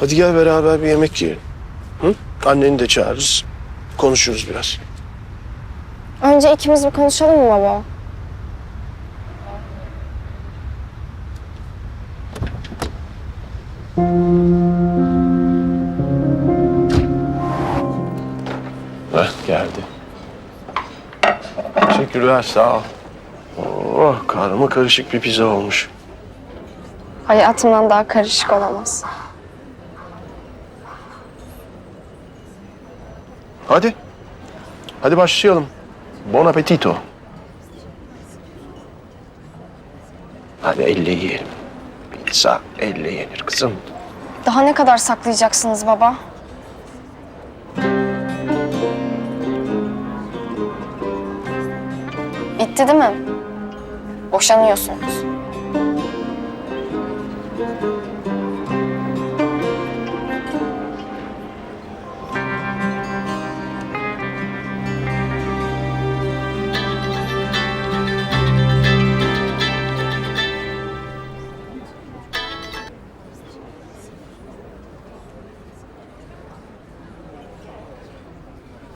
Hadi gel beraber bir yemek yiyelim. Hı? Anneni de çağırırız. Konuşuruz biraz. Önce ikimiz bir konuşalım mı baba? Heh, geldi. Teşekkürler, sağ ol. Oh, karma karışık bir pizza olmuş. Hayatımdan daha karışık olamaz. Hadi. Hadi başlayalım. Bon appetito. Hadi elle yiyelim. Pizza elle yenir kızım. Daha ne kadar saklayacaksınız baba? Bitti değil mi? Boşanıyorsunuz.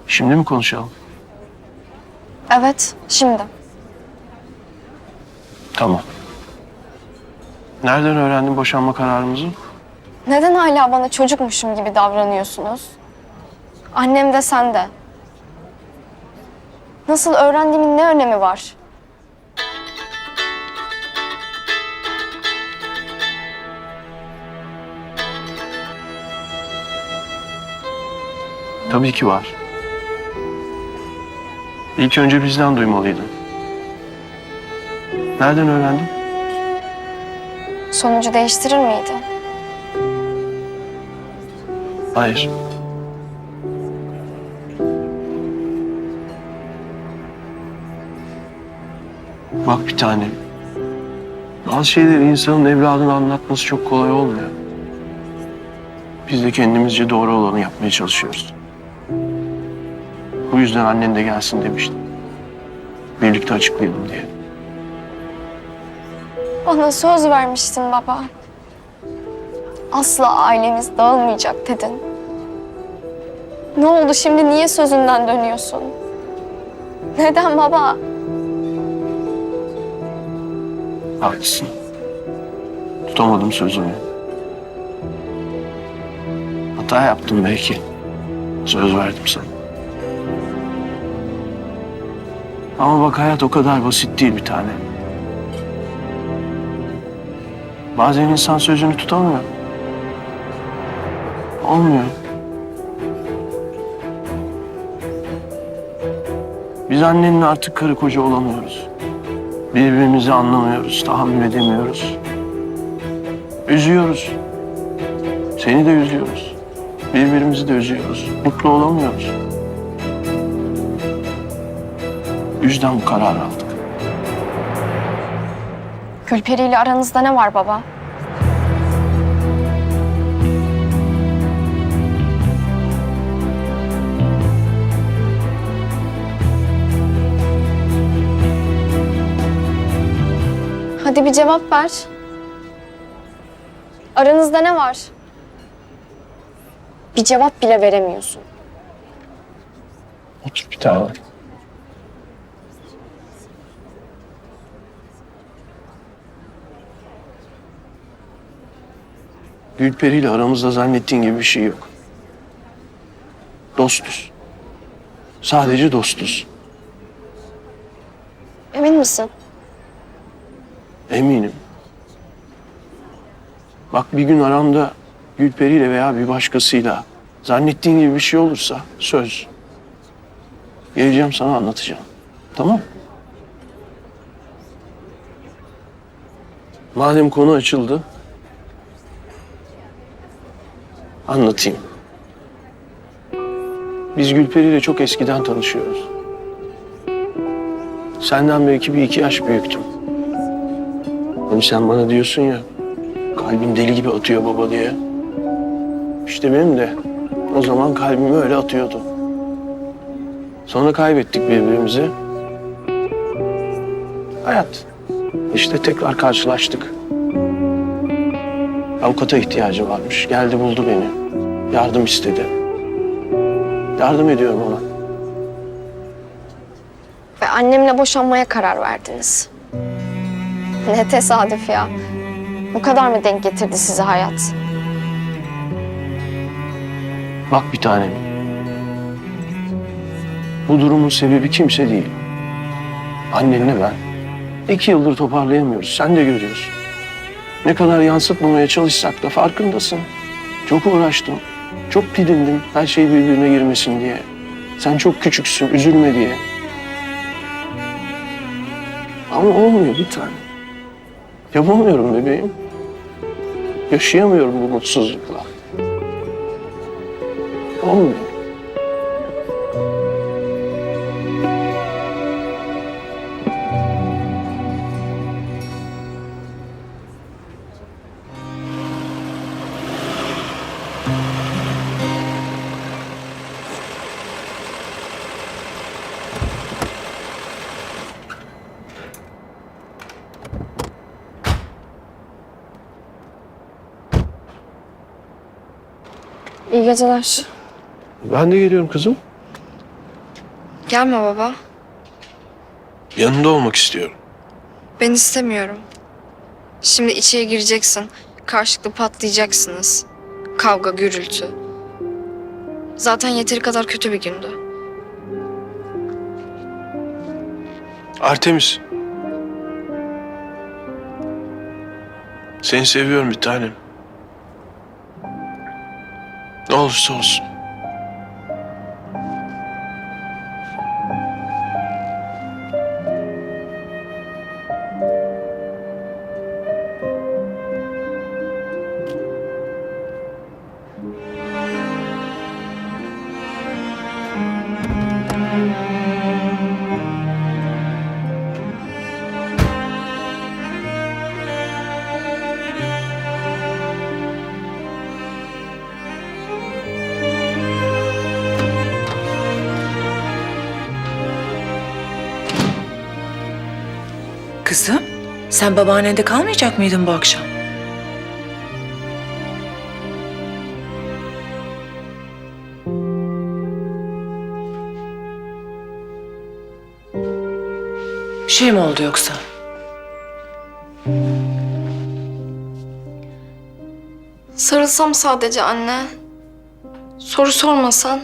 Şimdi mi konuşalım? Evet, şimdi. Tamam. Nereden öğrendin boşanma kararımızı? Neden hala bana çocukmuşum gibi davranıyorsunuz? Annem de sen de. Nasıl öğrendiğimin ne önemi var? Tabii ki var. İlk önce bizden duymalıydın. Nereden öğrendin? Sonucu değiştirir miydi? Hayır. Bak bir tanem. Bazı şeyleri insanın evladına anlatması çok kolay olmuyor. Biz de kendimizce doğru olanı yapmaya çalışıyoruz. Bu yüzden annen de gelsin demiştim. Birlikte açıklayalım diye. Bana söz vermiştin baba. Asla ailemiz dağılmayacak dedin. Ne oldu şimdi niye sözünden dönüyorsun? Neden baba? Haklısın. Tutamadım sözümü. Hata yaptım belki. Söz verdim sana. Ama bak hayat o kadar basit değil bir tane. Bazen insan sözünü tutamıyor. Olmuyor. Biz annenle artık karı koca olamıyoruz. Birbirimizi anlamıyoruz, tahammül edemiyoruz. Üzüyoruz. Seni de üzüyoruz. Birbirimizi de üzüyoruz. Mutlu olamıyoruz. Yüzden bu kararı aldık. Gülperi ile aranızda ne var baba? Hadi bir cevap ver. Aranızda ne var? Bir cevap bile veremiyorsun. Otur bir tane. Gülperi ile aramızda zannettiğin gibi bir şey yok. Dostuz. Sadece dostuz. Emin misin? Eminim. Bak bir gün aramda Gülperi ile veya bir başkasıyla zannettiğin gibi bir şey olursa söz. Geleceğim sana anlatacağım. Tamam Madem konu açıldı. Anlatayım. Biz Gülperi ile çok eskiden tanışıyoruz. Senden belki bir iki yaş büyüktüm. Hani sen bana diyorsun ya, kalbim deli gibi atıyor baba diye. İşte benim de o zaman kalbim öyle atıyordu. Sonra kaybettik birbirimizi. Hayat. İşte tekrar karşılaştık. Avukata ihtiyacı varmış. Geldi buldu beni. Yardım istedi. Yardım ediyorum ona. Ve annemle boşanmaya karar verdiniz. Ne tesadüf ya. Bu kadar mı denk getirdi size hayat? Bak bir tanem. Bu durumun sebebi kimse değil. Annenle ben. İki yıldır toparlayamıyoruz. Sen de görüyorsun. Ne kadar yansıtmamaya çalışsak da farkındasın. Çok uğraştım. Çok didindim her şey birbirine girmesin diye. Sen çok küçüksün, üzülme diye. Ama olmuyor bir tane. Yapamıyorum bebeğim. Yaşayamıyorum bu mutsuzlukla. Olmuyor. Geceler. Ben de geliyorum kızım. Gelme baba. Yanında olmak istiyorum. Ben istemiyorum. Şimdi içeri gireceksin. Karşılıklı patlayacaksınız. Kavga, gürültü. Zaten yeteri kadar kötü bir gündü. Artemis. Seni seviyorum bir tanem. Olursa olsun. Kızım, sen babaannende kalmayacak mıydın bu akşam? Şey mi oldu yoksa? Sarılsam sadece anne. Soru sormasan.